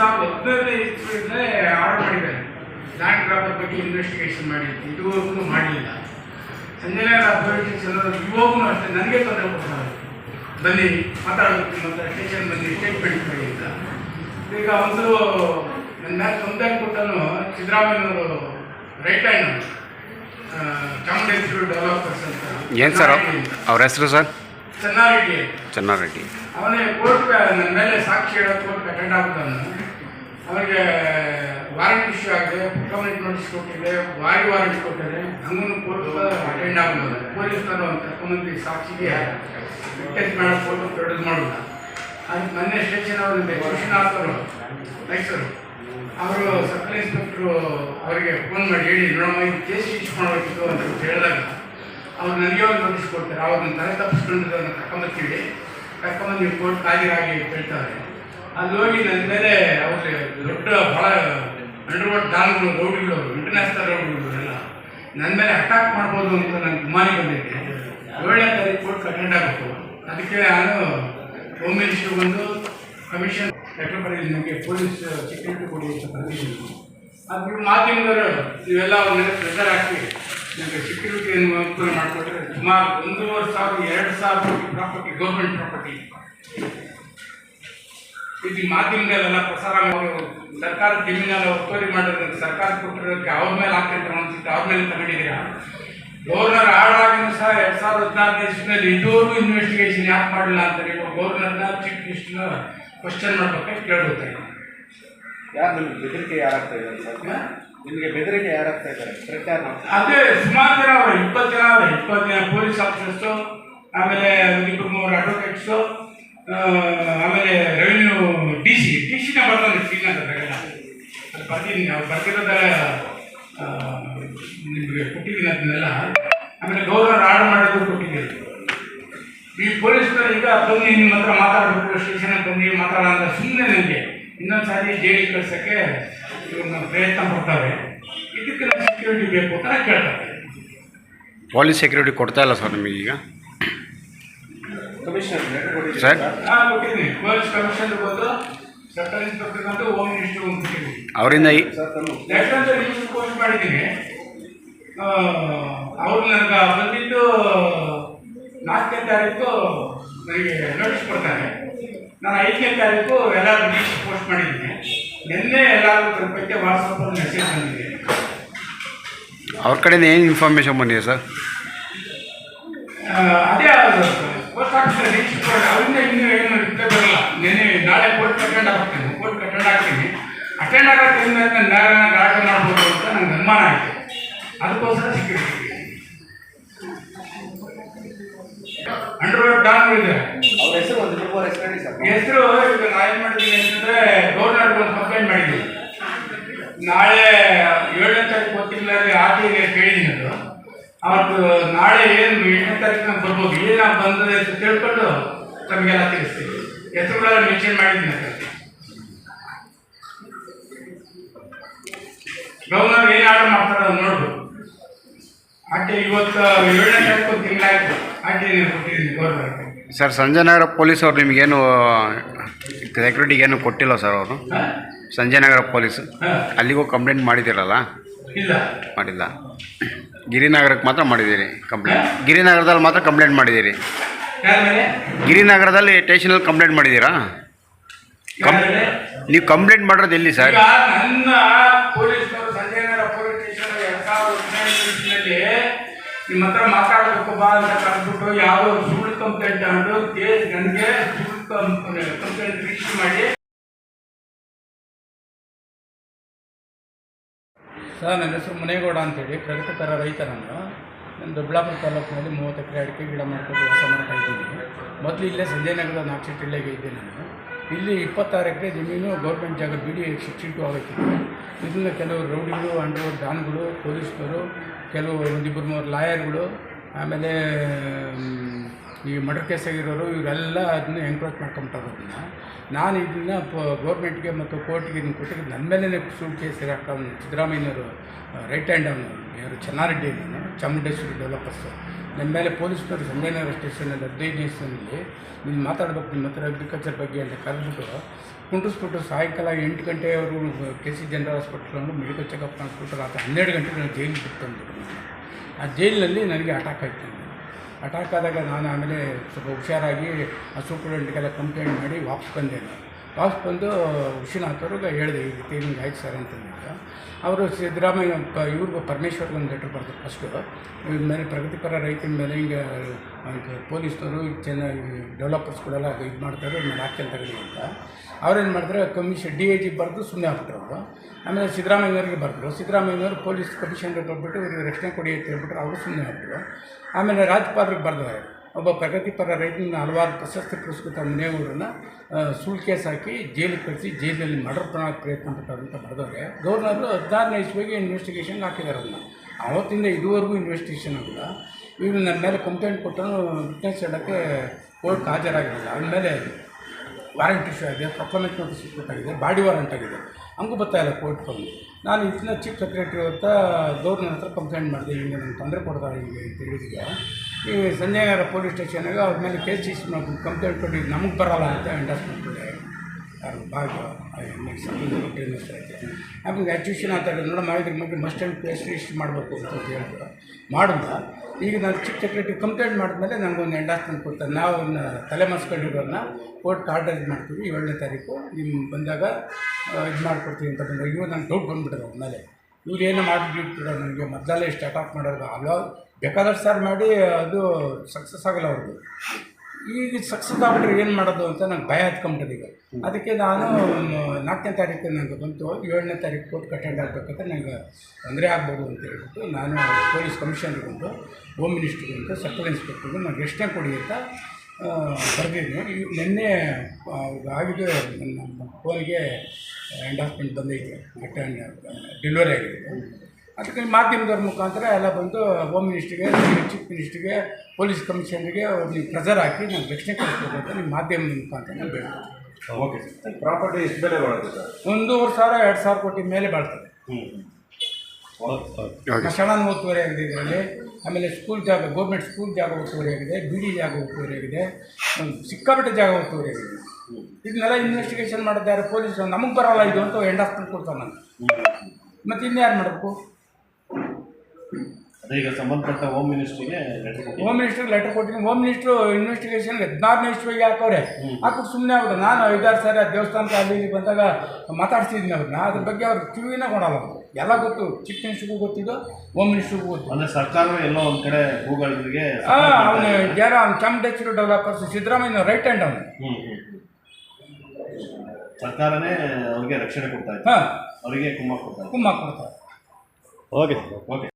ಸಾವಿರದ ಹದಿನೈದನೇ ಇಸ್ವಿಯಿಂದಲೇ ಆರ್ಡರ್ ಮಾಡಿದ್ದಾರೆ. ಲ್ಯಾಂಡ್ ಗ್ರಾಬರ್ ಬಗ್ಗೆ ಇನ್ವೆಸ್ಟಿಗೇಷನ್ ಮಾಡಿ ಇದುವರೆಗೂ ಮಾಡಲಿಲ್ಲ ಸಂಜಯನಗರ ಅಥಾರಿಟೀಸ್ ಅನ್ನೋದು ಇವಾಗೂ ಅಷ್ಟೇ. ನನಗೆ ತೊಂದರೆ ಕೊಡ್ತಾರೆ. ಬನ್ನಿ ಮಾತಾಡಬೇಕು ಮತ್ತು ಸ್ಟೇಷನ್ ಬನ್ನಿ ಸ್ಟೇಟ್ಮೆಂಟ್ ಮಾಡಿ ಅಂತ. ಈಗ ಒಂದು ನನ್ನ ಮ್ಯಾಲೆ ತೊಂದರೆ ಕೊಟ್ಟನು ಸಿದ್ದರಾಮಯ್ಯನವರು ರೈಟ್ ಹ್ಯಾಂಡ್ ಚಾಮುಂಡೇಶ್ವರಿ ಡೆವಲಪರ್ಸ್ ಅಂತ. ಏನು ಸರ್ ಅವ್ರ? ಹೆಸರು ಸರ್? ಚೆನ್ನಾರೆಡ್ಡಿ ಚೆನ್ನಾರೆಡ್ಡಿ ಅವನೇ ಕೋರ್ಟ್ ನನ್ನ ಮೇಲೆ ಸಾಕ್ಷಿ ಹೇಳೋ ಕೋರ್ಟ್ ಅಟೆಂಡ್ ಆಗ್ತಾನೆ. ಅವನಿಗೆ ವಾರಂಟ್ ಇಶ್ಯೂ ಆಗಿದೆ ಪುಟ್ಕಮೆಂಟ್ ನೋಟಿಸ್ ಕೊಟ್ಟಿದೆ ವಾರಿ ವಾರಂಟ್ ಕೊಟ್ಟಿದೆ ಹಂಗೂ ಕೋರ್ಟ್ ಅಟೆಂಡ್ ಆಗಲ್ಲ ಪೊಲೀಸ್ನವರು ಅಂತ ಕೊನೆಯಲ್ಲಿ ಸಾಕ್ಷಿಗೆ ವಿಟ್ನೆಸ್ ಮಾಡೋ ಫೋಟೋ ಪ್ರೊಡ್ಯೂಸ್ ಮಾಡೋದಿಲ್ಲ. ಅದಕ್ಕೆ ಮೊನ್ನೆ ಸ್ಟೇಷನ್ ಅವರು ವಿಶ್ವನಾಥ್ ಅವರು ಮೈಸೂರು, ಅವರು ಸರ್ಕಲ್ ಇನ್ಸ್ಪೆಕ್ಟ್ರು ಅವರಿಗೆ ಫೋನ್ ಮಾಡಿ ಹೇಳಿ, ನೋಡಮ್ಮ, ಇದು ಕೇಸ್ ಇಶ್ಯೂ ಮಾಡಬೇಕಿತ್ತು ಅಂತ ಹೇಳಿದಾಗ ಅವ್ರು ನನಗೆ ಒಂದು ನೋಟಿಸ್ ಕೊಡ್ತಾರೆ? ಅವ್ರನ್ನ ತಲೆ ತಪ್ಪಿಸ್ಕೊಂಡು ಅದನ್ನು ಕರ್ಕೊಂಬರ್ತೀವಿ ಕರ್ಕೊಂಬಂದು ನೀವು ಕೋರ್ಟ್ ಹಾಜರಾಗಿ ಹೇಳ್ತಾರೆ. ಅಲ್ಲಿ ಹೋಗಿ ನನ್ನ ಮೇಲೆ ಅವ್ರಿಗೆ ಭಾಳ ಅಂಡರ್ವರ್ಡ್ ಡಾನ್ಗಳು ರೌಡಿಗಳು ಇಂಟರ್ನ್ಯಾಷನಲ್ ರೌಡಿಗಳು ಎಲ್ಲ ನನ್ನ ಮೇಲೆ ಅಟ್ಯಾಕ್ ಮಾಡ್ಬೋದು ಅಂತ ನನ್ನ ಗುಮಾನಿ ಬಂದಿದೆ ಏಳನೇ ತಾರೀಕು ಕೋರ್ಟ್ ಅಟೆಂಡ್ ಆಗಬೇಕು ಅದಕ್ಕೆ ನಾನು ಹೋಮ್ ಮಿನಿಸ್ಟರ್ ಬಂದು ಕಮಿಷನ್ ಲೆಟರ್ ನಿಮಗೆ ಪೊಲೀಸ್ ಸೆಕ್ಯೂರಿಟಿ ಕೊಡಿ ಅಂತ ಕರೆದಿದ್ದೀನಿ. ಅದು ಮಾಧ್ಯಮದವರು, ಇವೆಲ್ಲ ಅವ್ರನ್ನ ಮೇಲೆ ಪ್ರೆಷರ್ ಹಾಕಿ ನಿಮಗೆ ಸೆಕ್ಯೂರಿಟಿ ಅನುಕೂಲ ಮಾಡಿಕೊಟ್ರೆ ಸುಮಾರು ಒಂದೂವರೆ ಸಾವಿರ, ಎರಡು ಸಾವಿರ ಪ್ರಾಪರ್ಟಿ ಗೌರ್ಮೆಂಟ್ ಪ್ರಾಪರ್ಟಿ ಇದು ಮಾಧ್ಯಮದಲ್ಲೆಲ್ಲ ಪ್ರಸಾರ ಮಾಡಿ ಸರ್ಕಾರ ಜಮೀನೆಲ್ಲ ಒತ್ತುವರಿ ಮಾಡೋದಕ್ಕೆ ಸರ್ಕಾರ ಕೊಟ್ಟಿರೋದಕ್ಕೆ ಅವ್ರ ಮೇಲೆ ಹಾಕ್ತಾರೆ ಅನ್ಸುತ್ತೆ ಅವ್ರ ಮೇಲೆ ತಗೊಂಡಿದ್ದೀರಾ? ಗವರ್ನರ್ ಆಡಾಗಿನೂ ಸಹ ಎರಡು ಸಾವಿರದ ಹದಿನಾರನೇ ಇಸ್ವಿನಲ್ಲಿ ಇದುವರೆಗೂ ಇನ್ವೆಸ್ಟಿಗೇಷನ್ ಯಾಕೆ ಮಾಡಿಲ್ಲ ಅಂತ ನೀವು ಗವರ್ನರ್ನ ಚೀಫ್ ಮಿನಿಸ್ಟರ್ನ ಕ್ವಶನ್ ಮಾಡಬೇಕು ಕೇಳಬೇಕು ಯಾರು ನಿಮ್ಗೆ ಬೆದರಿಕೆ ಯಾರಾಗ್ತಾ ಇದ್ದಾರೆ ಸರ್? ನಿಮಗೆ ಬೆದರಿಕೆ ಯಾರಾಗ್ತಾ ಇದ್ದಾರೆ? ಪ್ರಚಾರ ಅದೇ ಸುಮಾರು ಜನ ಅವರು ಇಪ್ಪತ್ತು ಜನ ಇಪ್ಪತ್ತು ಜನ ಪೊಲೀಸ್ ಆಫೀಸರ್ಸು ಆಮೇಲೆ ಇಬ್ಬರು ಮೂರು ಅಡ್ವೊಕೇಟ್ಸು ಆಮೇಲೆ ರೆವಿನ್ಯೂ ಡಿ ಸಿ ಡಿ ಸಿನ ಬರ್ತಾರೆ ಶ್ರೀನಗರದಾಗೆಲ್ಲ ಬರ್ತೀನಿ ನಾವು ಬರ್ತಿರೋದೆಲ್ಲ ಆ, ನಿಮಗೆ ಕೊಟ್ಟಿದ್ದೀನಿ ಅದನ್ನೆಲ್ಲ. ಆಮೇಲೆ ಗೌರವ ಆರ್ಡರ್ ಮಾಡೋದು ಕೊಟ್ಟಿದ್ದೀರಿ ಈ ಪೊಲೀಸ್ನವರು ಈಗ ಬಂದು ನಿಮ್ಮ ಹತ್ರ ಮಾತಾಡಬೇಕು ಸ್ಟೇಷನ್ಗೆ ಬಂದು ಮಾತಾಡೋಣ ಅಂತ ಸುಮ್ಮನೆ ನನಗೆ ಇನ್ನೊಂದು ಸಾರಿ ಜೈಲಿಗೆ ಕಳ್ಸೋಕ್ಕೆ ಇವ್ರನ್ನ ಪ್ರಯತ್ನ ಪಡ್ತಾರೆ. ಇದಕ್ಕೆ ಸೆಕ್ಯೂರಿಟಿ ಬೇಕು ಅಂತ ಕೇಳ್ತಾರೆ. ಪೊಲೀಸ್ ಸೆಕ್ಯೂರಿಟಿ ಕೊಡ್ತಾ ಇಲ್ಲ ಸರ್ ನಿಮಗೀಗ ಕಮಿಷನರ್ ಲೆಟರ್ ಕೊಟ್ಟಿದ್ದೀರಾ ಸರ್? ಸರ್ ನಾನು ಕೊಟ್ಟಿದ್ದೀನಿ ಪೊಲೀಸ್ ಕಮಿಷನ್ ಬಂದು ಸರ್ಕಲ್ ಇನ್ಸ್ಪೆಕ್ಟರ್ ಬಂದು ಹೋಮ್ ಮಿನಿಸ್ಟರ್ ಒಂದು ಕೊಟ್ಟಿದ್ದೀನಿ. ಅವರಿಂದ ಈ ಸರ್ ತಮ್ಮ ಲೆಟರ್ ಅಂತ ರಿಜಿಸ್ಟರ್ ಪೋಸ್ಟ್ ಮಾಡಿದ್ದೀನಿ ಅವ್ರು ನನಗೆ ಬಂದಿದ್ದು ನಾಲ್ಕನೇ ತಾರೀಕು ನನಗೆ ನೋಟಿಸ್ ಕೊಡ್ತಾರೆ. ನಾನು ಐದನೇ ತಾರೀಕು ಎಲ್ಲರೂ ರಿಜಿಸ್ಟರ್ ಪೋಸ್ಟ್ ಮಾಡಿದ್ದೀನಿ. ನಿನ್ನೆ ಎಲ್ಲರೂ ಅದ್ರ ಬಗ್ಗೆ ವಾಟ್ಸಪ್ಪಲ್ಲಿ ಮೆಸೇಜ್ ಬಂದಿದೆ. ಅವ್ರ ಕಡೆಯಿಂದ ಏನು ಇನ್ಫಾರ್ಮೇಷನ್ ಬಂದಿದೆ ಸರ್ ಅದೇ ರಿಜಿಸ್ಟರ್ ಅವರಿಂದ ಇನ್ನೂ ಏನು ರಿಪ್ಲೈ ಬರಲ್ಲ. ನೆನೆ ನಾಳೆ ಕೋರ್ಟ್ ಅಟೆಂಡ್ ಆಗ್ತೀನಿ ಕೋರ್ಟ್ ಅಟೆಂಡ್ ಆಗ್ತೀನಿ ಅಟೆಂಡ್ ನಾನು ನ್ಯಾಯನ ಗಾಡಿ ಮಾಡ್ಬೋದು ಅಂತ ನನಗೆ ಅನುಮಾನ ಆಯಿತು. ಅದಕ್ಕೋಸ್ಕರ ಸೆಕ್ಯೂರಿಟಿ ಅಂಡರ್ವರ್ಡ್ ಡಾನ್ ಇದೆ. ಅವ್ರ ಹೆಸರು ಒಂದು ಇಬ್ಬರು ಹೆಸರು ಹೇಳಿ ಸರ್. ಹೆಸರು ಈಗ ನಾ ಏನು ಮಾಡಿದ್ದೀನಿ ಅಂತಂದರೆ ಗೌರ್ನರ್ಗೆ ಒಂದು ಕಂಪ್ಲೇಂಟ್ ಮಾಡಿದ್ದೀನಿ ನಾಳೆ ಏಳನೇ ತಾರೀಕು ಗೊತ್ತಿಲ್ಲ ಅವತ್ತು ನಾಳೆ ಏನು ಎಂಟನೇ ತಾರೀಕು ನಾನು ಬರ್ಬೋದು ಏನು ಬಂದದೆ ಅಂತ ತಿಳ್ಕೊಂಡು ತಮಗೆಲ್ಲ ತಿಳಿಸ್ತೀವಿ. ಹೆಸರುಗಳೆಲ್ಲ ಮೆನ್ಷನ್ ಮಾಡಿದ್ದೀನಿ ಅಂತ. ಗವರ್ನರ್ ಏನು ಆರ್ಡರ್ ಮಾಡ್ತಾರೆ ಅದು ನೋಡು ಆಕೆ ಇವತ್ತು ಏಳನೇ ತಾರೀಕು ತಿಂಗಳಾಯ್ತು. ಆಕೆ ಕೊಟ್ಟಿದ್ದೀನಿ governor sir Sanjay Nagar police ಅವ್ರು ನಿಮಗೇನು ಸೆಕ್ಯೂರಿಟಿಗೇನು ಕೊಟ್ಟಿಲ್ಲ ಸರ್ ಅವರು? ಸಂಜಯನಗರ ಸಂಜಯ್ ನಗರ ಪೊಲೀಸ್. ಅಲ್ಲಿಗೂ ಕಂಪ್ಲೇಂಟ್ ಮಾಡಿದ್ದೀರಲ್ಲ? ಮಾಡಿಲ್ಲ. ಗಿರಿನಗರಕ್ಕೆ ಮಾತ್ರ ಮಾಡಿದ್ದೀರಿ ಕಂಪ್ಲೇಂಟ್ ಗಿರಿನಗರದಲ್ಲಿ ಮಾತ್ರ ಕಂಪ್ಲೇಂಟ್ ಮಾಡಿದ್ದೀರಿ. ಗಿರಿನಗರದಲ್ಲಿ ಸ್ಟೇಷನಲ್ಲಿ ಕಂಪ್ಲೇಂಟ್ ಮಾಡಿದ್ದೀರಾ? ಕಂ ನೀವು ಕಂಪ್ಲೇಂಟ್ ಮಾಡಿರೋದು ಎಲ್ಲಿ ಸರ್? ಈಗ ನನ್ನ ಪೊಲೀಸ್ನವರು ಸಂಜಯ್ ಪೊಲೀಸ್ ಸ್ಟೇಷನ್ ಎರಡ್ ಸಾವಿರದ ಹದಿನೈದು ನಿಮ್ಮ ಹತ್ರ ಮಾತಾಡಬೇಕು ಬಾ ಅಂತ ಕರೆದ್ಬಿಟ್ಟು ಯಾವ ಸುಳ್ಳು ಕಂಪ್ಲೇಂಟ್ ತಗೊಂಡು ಕೇಸ್ ನನಗೆ ಸುಳ್ಳು ಕಂಪ್ಲೇಂಟ್ ರಿಜಿಸ್ಟರ್ ಮಾಡಿ ಸರ್, ನನ್ನ ಹೆಸರು ಮುನೇಗೌಡ ಅಂತೇಳಿ. ಪ್ರಗತಿಪರ ರೈತ ನಾನು ನಾನು ದೊಡ್ಡಬಳ್ಳಾಪುರ ತಾಲೂಕಿನಲ್ಲಿ ಮೂವತ್ತು ಎಕರೆ ಅಡಿಕೆ ಗಿಡ ಮಾಡ್ಕೊಂಡು ವಾಸ ಮಾಡ್ತಾ ಇದ್ದೀನಿ. ಮೊದಲು ಇಲ್ಲೇ ಸಂಜಯನಗರದ ನಗರದ ನಾಕ್ಷಿಟಿಳ್ಳೆಗೆ ಇದ್ದೆ ನಾನು. ಇಲ್ಲಿ ಇಪ್ಪತ್ತಾರು ಎಕರೆ ಜಮೀನು ಗೌರ್ಮೆಂಟ್ ಜಾಗ ಬಿ ಡಿ ಸಿಕ್ಸ್ಟಿ ಟು ಆಗೈತಿದೆ ಇದನ್ನು ಕೆಲವು ರೌಡಿಗಳು ಅಂಡರ್ ಡಾನ್ಗಳು ಪೊಲೀಸ್ನವರು ಕೆಲವು ಒಂದಿಬ್ಬರು ಮೂರು ಲಾಯರ್ಗಳು, ಆಮೇಲೆ ಈ ಮರ್ಡರ್ ಕೇಸ್ ಆಗಿರೋರು ಇವರೆಲ್ಲ ಅದನ್ನ ಎನ್ಕ್ರೋಚ್ ಮಾಡ್ಕೊಂಬಿಟ್ಟು ಅದನ್ನು. ನಾನು ಇದನ್ನು ಗೌರ್ಮೆಂಟ್ಗೆ ಮತ್ತು ಕೋರ್ಟ್ಗೆ ಇದನ್ನು ಕೊಟ್ಟಿದ್ದು ನನ್ನ ಮೇಲೇ ಸೂಟ್ ಕೇಸ್ ಹಾಕೊಂಡು ಸಿದ್ದರಾಮಯ್ಯನವರು ರೈಟ್ ಹ್ಯಾಂಡ್ ಅವನು, ಯಾರು ಚೆನ್ನಾರೆಡ್ಡಿ ನಾನು ಚಾಮುಂಡೇಶ್ವರಿ ಡೆವಲಪರ್ಸು ನನ್ನ ಮೇಲೆ ಪೊಲೀಸ್ನವರು ಸಂಜಯನಗರ ಸ್ಟೇಷನಲ್ಲಿ ಹದಿನೈದು ದಿವಸದಲ್ಲಿ ನೀನು ಮಾತಾಡ್ಬೇಕು ನಿಮ್ಮ ಹತ್ರ ಅಗ್ರಿಕಲ್ಚರ್ ಬಗ್ಗೆ ಅಂತ ಕರೆದ್ಬಿಟ್ಟು ಕುಂಟಿಸ್ಬಿಟ್ಟು ಸಾಯಂಕಾಲ ಎಂಟು ಗಂಟೆಯವರು ಕೆ ಸಿ ಜನರಲ್ ಹಾಸ್ಪಿಟ್ಲನ್ನು ಮೆಡಿಕಲ್ ಚೆಕಪ್ ಮಾಡಿಸ್ಬಿಟ್ಟು ರಾತ್ರಿ ಹನ್ನೆರಡು ಗಂಟೆಗೆ ನಾನು ಜೈಲಿಗೆ ಬಿಟ್ಟು ಆ ಜೈಲಿನಲ್ಲಿ ನನಗೆ ಅಟ್ಯಾಕ್ ಆಯ್ತು. ಅಟ್ಯಾಕ್ ಆದಾಗ ನಾನು ಆಮೇಲೆ ಸ್ವಲ್ಪ ಹುಷಾರಾಗಿ ಆ ಸೂಪರ್ಡೆಂಟ್ಗೆಲ್ಲ ಕಂಪ್ಲೇಂಟ್ ಮಾಡಿ ವಾಪಸ್ ಬಂದೆ ನಾನು. ವಾಪಸ್ ಬಂದು ವಿಶ್ವನಾಥ್ ಅವ್ರಿಗೆ ಹೇಳಿದೆ, ಈ ರೀತಿ ಹಿಂಗೆ ಆಯ್ತು ಸರ್ ಅಂತಂದಾಗ ಅವರು ಸಿದ್ದರಾಮಯ್ಯ ಇವ್ರಿಗೂ ಪರಮೇಶ್ವರ್ಗೆ ಒಂದು ಲೆಟ್ರ್ ಬರ್ತಾರೆ ಫಸ್ಟು ಇವ್ರ ಮೇಲೆ ಪ್ರಗತಿಪರ ರೈತನ ಮೇಲೆ ಹಿಂಗೆ ಪೊಲೀಸ್ನವರು ಚೆನ್ನಾಗಿ ಡೆವಲಪರ್ಸ್ಗಳೆಲ್ಲ ಇದು ಮಾಡ್ತಾರೆ ಮೇಲೆ ಹಾಕ್ಯಂತ ಅಂತ. ಅವ್ರೇನು ಮಾಡಿದ್ರೆ ಕಮಿಷನ್ ಡಿ ಐ ಜಿ ಬರೆದು ಸುಮ್ಮನೆ ಆಗ್ಬಿಟ್ರು ಅವರು. ಆಮೇಲೆ ಸಿದ್ದರಾಮಯ್ಯವ್ರಿಗೆ ಬರೆದ್ರು. ಸಿದ್ದರಾಮಯ್ಯವರು ಪೊಲೀಸ್ ಕಮಿಷನರ್ ಬರ್ಬಿಟ್ಟು ಇವ್ರಿಗೆ ರಕ್ಷಣೆ ಕೊಡಿ ಅಂತ ಹೇಳ್ಬಿಟ್ರು. ಅವರು ಸುಮ್ಮನೆ ಆಗ್ಬಿಟ್ರು ಆಮೇಲೆ ರಾಜ್ಯಪಾಲರಿಗೆ ಬರೆದವ್ರೆ ಒಬ್ಬ ಪ್ರಗತಿಪರ ರೈತನ ಹಲವಾರು ಪ್ರಶಸ್ತಿ ಪುರಸ್ಕೃತ ಮನೆಯವರನ್ನು ಸುಳ್ಳು ಕೇಸ್ ಹಾಕಿ ಜೈಲಿಗೆ ಕಳಿಸಿ, ಜೈಲಿನಲ್ಲಿ ಮರ್ಡರ್ ಮಾಡೋಕ್ಕೆ ಪ್ರಯತ್ನ ಪಟ್ಟಂತ ಅಂತ ಬರೆದವ್ರೆ. ಗೌರ್ನರು ಹದಿನಾರನೇ ಇಸ್ವಿಗೆ ಇನ್ವೆಸ್ಟಿಗೇಷನ್ಗೆ ಹಾಕಿದ್ದಾರೆ ಅದನ್ನ ಆವತ್ತಿಂದ ಇದುವರೆಗೂ ಇನ್ವೆಸ್ಟಿಗೇಷನ್ ಆಗಿಲ್ಲ. ಇವರು ನನ್ನ ಮೇಲೆ ಕಂಪ್ಲೇಂಟ್ ಕೊಟ್ಟನು ವಿಟ್ನೆಸ್ ಹೇಳೋಕ್ಕೆ ಕೋರ್ಟ್ಗೆ ಹಾಜರಾಗಿರಲಿಲ್ಲ. ಆಮೇಲೆ ವಾರಂಟ್ ಇಶ್ಯೂ ಆಗಿದೆ ಪ್ರೊಕ್ಲಮೆಂಟ್ ನೋಟಿಸ್ ಕೊಟ್ಟಾಗಿದೆ ಬಾಡಿ ವಾರಂಟ್ ಆಗಿದೆ. ಹಂಗೂ ಬರ್ತಾ ಇಲ್ಲ ಕೋರ್ಟ್ ಬಂದು. ನಾನು ಇತ್ತಿನ ಚೀಫ್ ಸೆಕ್ರೆಟರಿ ಹತ್ರ ಗೌರ್ನರ್ ಹತ್ರ ಕಂಪ್ಲೇಂಟ್ ಮಾಡಿದೆ, ಹಿಂಗೆ ನನಗೆ ತೊಂದರೆ ಕೊಡ್ತಾರೆ ಹಿಂಗೆ ಅಂತ ಈ ಸಂಜಯನಗರ ಪೊಲೀಸ್ ಸ್ಟೇಷನ್ಗೆ ಅವ್ರ ಮೇಲೆ ಕೇಸ್ ರಿಜಿಸ್ಟರ್ ಮಾಡ್ಕೊಂಡು ಕಂಪ್ಲೇಂಟ್ ಕೊಟ್ಟು ನಮಗೆ ಬರೋಲ್ಲ ಅಂತ ಎಂಡರ್ಸ್ಮೆಂಟ್ ಯಾರು ಭಾಗ್ಯ ಆಮೇಲೆ ಅಡ್ಜುಷನ್ ಅಂತ ಹೇಳಿದ್ರು ನೋಡಮ್ಮ ಮಾಡಿದ್ರೆ ಮಗ್ಗೆ ಮಸ್ಟ್ ಆ್ಯಂಡ್ ಕೇಸ್ ರಿಜಿಸ್ಟರ್ ಮಾಡಬೇಕು ಅಂತ ಹೇಳಿದ್ರು ಮಾಡಿದ ಈಗ ನಾನು ಚಿಕ್ಕ ಸೆಕ್ರೆಟರಿ ಕಂಪ್ಲೇಂಟ್ ಮಾಡಿದ್ಮೇಲೆ ನನಗೊಂದು ಎಂಡಾಸ್ಮೆಂಟ್ ಕೊಡ್ತಾರೆ. ನಾವು ಅದನ್ನ ತಲೆ ಮಸ್ಕೊಂಡಿರೋನ್ನ ಕೋರ್ಟ್ ಆರ್ಡರ್ ಮಾಡ್ತೀವಿ. ಏಳನೇ ತಾರೀಕು. ನಿಮ್ಮ ಬಂದಾಗ ಇದು ಮಾಡಿಕೊಡ್ತೀವಿ ಅಂತ ಬಂದಾಗ ಇವಾಗ ನಂಗೆ ಡೌಟ್ ಬಂದುಬಿಟ್ಟಿದೆ ಅವ್ರ ಮೇಲೆ. ಇವ್ರು ಏನೋ ಮಾಡಿಬಿಟ್ಟಿರೋ ನನಗೆ ಮೊದಲೇ ಇಷ್ಟು ಅಟ್ಯಾಕ್ ಮಾಡೋದು ಅಲ್ಲೋ ಬೇಕಾದಷ್ಟು ಸಾರ್ ಮಾಡಿ ಅದು ಸಕ್ಸಸ್ ಆಗಲ್ಲ ಅವ್ರದ್ದು ಈಗ ಸಕ್ಸಸ್ ಆಗ್ಬಿಟ್ರೆ ಏನು ಮಾಡೋದು ಅಂತ ನಂಗೆ ಭಯ ಹತ್ಕೊಂಬಿಟ್ಟದೆ ಈಗ. ಅದಕ್ಕೆ ನಾನು ನಾಲ್ಕನೇ ತಾರೀಕು ನನಗೆ ಬಂತು, ಏಳನೇ ತಾರೀಕು ಕೋರ್ಟ್ ಅಟೆಂಡ್ ಆಗಬೇಕಂತ ನನಗೆ ತೊಂದರೆ ಆಗ್ಬೋದು ಅಂತ ಹೇಳ್ಬಿಟ್ಟು ನಾನು ಪೊಲೀಸ್ ಕಮಿಷನರ್ಗೆ ಬಂದು ಹೋಮ್ ಮಿನಿಸ್ಟ್ರಿಗೆ ಬಂದು ಸರ್ಕಲ್ ಇನ್ಸ್ಪೆಕ್ಟರ್ಗೆ ನಾನು ಎಷ್ಟೇ ಕೊಡಿ ಅಂತ ಬರೆದಿದ್ದೀನಿ ನಿನ್ನೆ ಆಗಿದ್ದು ಆಗಿದೆ ನನ್ನ ಫೋನಿಗೆ ಎಂಡಾಸ್ಮೆಂಟ್ ಬಂದೈತೆ. ರಿಟರ್ನ್ ಡೆಲಿವರಿ ಆಗಿದೆ ಅದಕ್ಕೆ ಮಾಧ್ಯಮದವ್ರ ಮುಖಾಂತರ ಎಲ್ಲ ಬಂದು ಹೋಮ್ ಮಿನಿಸ್ಟ್ರಿಗೆ ಚೀಫ್ ಮಿನಿಸ್ಟ್ರಿಗೆ ಪೊಲೀಸ್ ಕಮಿಷನರ್ಗೆ ನೀವು ಪ್ರೆಸರ್ ಹಾಕಿ ನಾನು ರಕ್ಷಣೆ ಕೊಡಿಸ್ಬೇಕು ಅಂತ ನಿಮ್ಮ ಮಾಧ್ಯಮದ ಮುಖಾಂತರ ನಾನು ಬೇಡ್ತೀನಿ ಓಕೆ ಸರ್. ಪ್ರಾಪರ್ಟಿ ಎಷ್ಟು ಬೆಲೆ ಬಾಳುತ್ತೆ ಸರ್? ಒಂದೂವರೆ ಸಾವಿರ ಎರಡು ಸಾವಿರ ಕೋಟಿ ಮೇಲೆ ಬಾಳ್ತದೆ ಹ್ಞೂ ಮಶಾಣ ಒತ್ತುವರಿ ಆಗಿದೆ ಇದರಲ್ಲಿ. ಆಮೇಲೆ ಸ್ಕೂಲ್ ಜಾಗ ಗೌರ್ಮೆಂಟ್ ಸ್ಕೂಲ್ ಜಾಗ ಒತ್ತುವರಿ ಆಗಿದೆ. ಬಿ ಡಿ ಜಾಗ ಒತ್ತುವರಿ ಆಗಿದೆ. ಸಿಕ್ಕಾಪಟ್ಟೆ ಜಾಗ ಒತ್ತುವರಿ ಆಗಿದೆ. ಇದನ್ನೆಲ್ಲ ಇನ್ವೆಸ್ಟಿಗೇಷನ್ ಮಾಡಿದ್ದಾರೆ ಪೊಲೀಸ್ ನಮಗೆ ಬರೋಲ್ಲ ಇದು ಅಂತ ಎಂಡಾಸ್ಮೆಂಟ್ ಕೊಡ್ತಾನೆ ನಾನು ಮತ್ತು ಇನ್ಯಾರು ಮಾಡಬೇಕು? ಈಗ ಸಂಬಂಧಪಟ್ಟ ಹೋಮ್ ಮಿನಿಸ್ಟ್ರಿಗೆ ಹೋಮ್ ಮಿನಿಸ್ಟ್ರಿಗೆ ಲೆಟರ್ ಕೊಟ್ಟಿದ್ದೀನಿ. ಹೋಮ್ ಮಿನಿಸ್ಟ್ರು ಇನ್ವೆಸ್ಟಿಗೇಷನ್ ಹದಿನಾರು ಇಸ್ವಿಗೆ ಹಾಕವ್ರೆ. ಹಾಕ್ಬಿಟ್ಟು ಸುಮ್ಮನೆ ಆಗೋದು ನಾನು ಐದಾರು ಸಾರಿ ಆ ದೇವಸ್ಥಾನಕ್ಕೆ ಅಲ್ಲಿ ಬಂದಾಗ ಮಾತಾಡ್ತಿದ್ದೀನಿ ಅವ್ರನ್ನ. ಅದ್ರ ಬಗ್ಗೆ ಅವ್ರು ಕಿವಿನ ಕೊಡಲ್ಲ. ಎಲ್ಲ ಗೊತ್ತು. ಚೀಫ್ ಮಿನಿಸ್ಟ್ರಿಗೂ ಗೊತ್ತಿದ್ದು ಹೋಮ್ ಮಿನಿಸ್ಟ್ರಿಗೂ ಗೊತ್ತು. ಅಂದರೆ ಸರ್ಕಾರವೇ ಎಲ್ಲೋ ಒಂದು ಕಡೆ ಭೂಗಳಿಗೆ ಹಾಂ ಅವನು ಯಾರ ಅವ್ನು Chamundeshwari developers Siddaramaiah right hand ಅವನು. ಹ್ಮ್ ಹ್ಮ್ ಸರ್ಕಾರನೇ ಅವ್ರಿಗೆ ರಕ್ಷಣೆ ಕೊಡ್ತಾ ಇತ್ತು ಹಾಂ. ಅವರಿಗೆ ಕುಮ್ಮ ಕೊಡ್ತಾ ಕುಮ್ಮ ಕೊಡ್ತಾರೆ ಓಕೆ ಓಕೆ